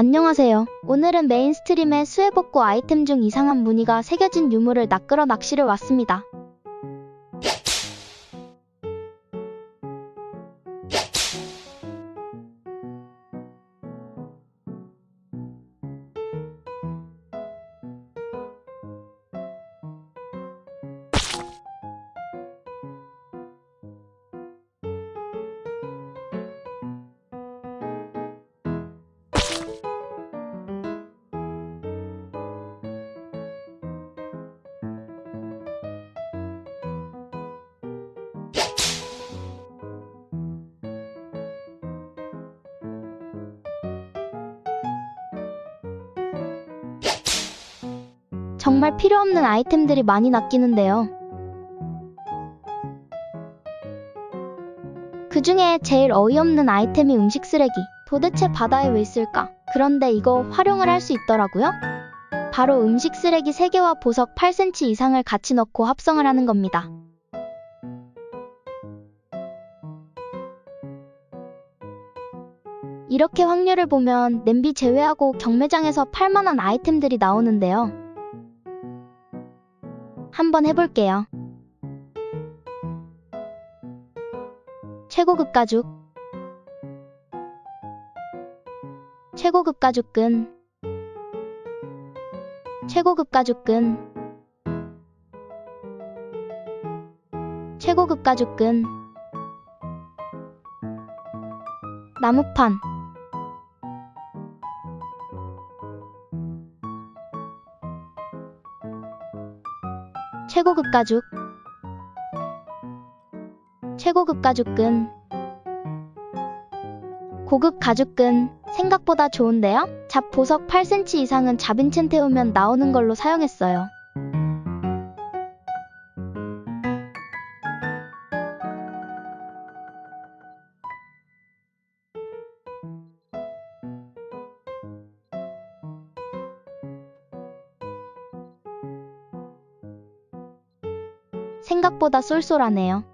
안녕하세요. 오늘은 메인스트림의 수해복구 아이템 중 이상한 무늬가 새겨진 유물을 낚으러 낚시를 왔습니다. 정말 필요 없는 아이템들이 많이 낚이는데요. 그 중에 제일 어이없는 아이템이 음식 쓰레기. 도대체 바다에 왜 있을까? 그런데 이거 활용을 할 수 있더라고요. 바로 음식 쓰레기 3개와 보석 8cm 이상을 같이 넣고 합성을 하는 겁니다. 이렇게 확률을 보면 냄비 제외하고 경매장에서 팔만한 아이템들이 나오는데요. 한번 해볼게요. 최고급 가죽. 최고급 가죽끈. 최고급 가죽끈. 최고급 가죽끈. 나무판 최고급 가죽 최고급 가죽끈 고급 가죽끈 생각보다 좋은데요? 잡 보석 8cm 이상은 잡인첸 태우면 나오는 걸로 사용했어요. 생각보다 쏠쏠하네요.